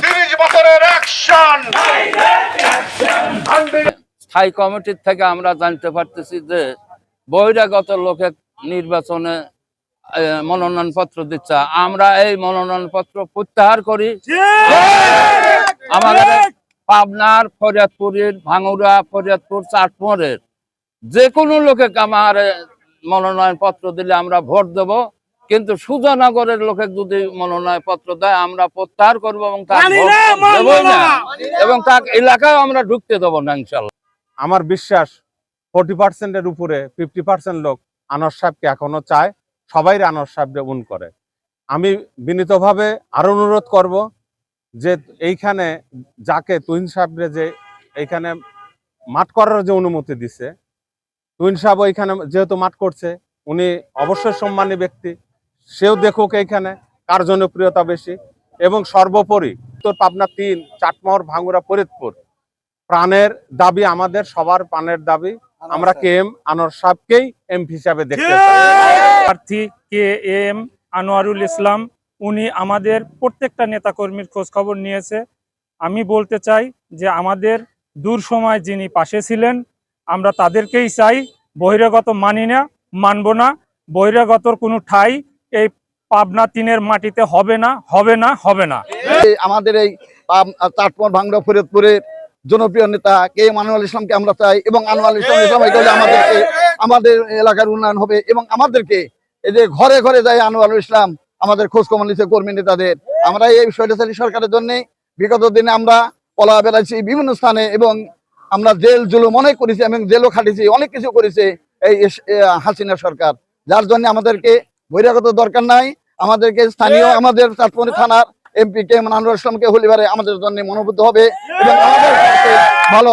তিরিশ বছরের অ্যাকশন স্থায়ী কমিটির থেকে আমরা জানতে পারতেছি যে বহিরাগত লোকে নির্বাচনে আহ, মনোনয়নপত্র দিচ্ছে। আমরা এই মনোনয়নপত্র প্রত্যাহার করি। আমাদের পাবনার ফরিয়াদপুরের ভাঙুরা ফরিয়াদপুর চাটমোহরের যে কোনো লোকে আমার মনোনয়ন পত্র দিলে আমরা ভোট দেব। কিন্তু সুজানগরের লোকে যদি মনোনয়ন পত্র দেয় আমরা প্রত্যাহার করব এবং দেবই না। এবং তার এলাকায় আমরা ঢুকতে দেবো না ইনশাল্লাহ আমার বিশ্বাস ফোর্টি পার্সেন্টের উপরে ফিফটি পার্সেন্ট লোক আনোয়ার সাহেবকে এখনও চায় সবাই আনোয়ার সাহেবকে উন করে। আমি বিনীতভাবে আরও অনুরোধ করব যে এইখানে যাকে তুহিন সাহেবরে যে এইখানে মাঠ করার যে অনুমতি দিছে তুহিন সাহেব ওইখানে যেহেতু মাঠ করছে উনি অবশ্যই সম্মানী ব্যক্তি। সেও দেখুক এইখানে কার জনপ্রিয়তা বেশি। এবং সর্বোপরি উত্তর পাবনা তিন চাটমোহর ভাঙ্গুরা ফরিদপুর। প্রাণের দাবি আমাদের সবার প্রাণের দাবি। আমরা কে এম আনোয়ার সাহেবকেই এমপি হিসাবে দেখতে চাই প্রার্থী কে এম আনোয়ারুল ইসলাম উনি আমাদের প্রত্যেকটা নেতাকর্মীর খোঁজ খবর নিয়েছে। আমি বলতে চাই যে আমাদের দূর সময় যিনি পাশে ছিলেন আমরা তাদেরকেই চাই, বহিরাগত মানি না, মানব না, বহিরাগতর কোনো ঠাই এই পাবনা তিনের মাটিতে হবে না হবে না হবে না। আমাদের এই চাটমোহর ভাঙ্গা ফরিদপুরের জনপ্রিয় নেতা কে এম আনোয়ার ইসলামকে আমরা চাই এবং আনোয়ার ইসলাম সবাই গেলে আমাদেরকে, আমাদের এলাকার উন্নয়ন হবে এবং আমাদেরকে এই যে ঘরে ঘরে যায় আনোয়ার ইসলাম, আমাদের খোঁজ খবর নিচ্ছে কর্মী নেতাদের। আমরা এই স্বৈরাচারী সরকারের জন্য। বিগত দিনে আমরা পলা বেড়াচ্ছি বিভিন্ন স্থানে এবং আমরা জেল জুলুম অনেক করেছি এবং জেলও খাটিছি, অনেক কিছু করেছে এই হাসিনা সরকার। যার জন্য আমাদেরকে বহিরাগত দরকার নাই, আমাদেরকে স্থানীয়, আমাদের চাঁদপুর থানার এমপি কে ইসলামকে হলিবারে আমাদের জন্য মনোভূত হবে এবং আমাদের ভালো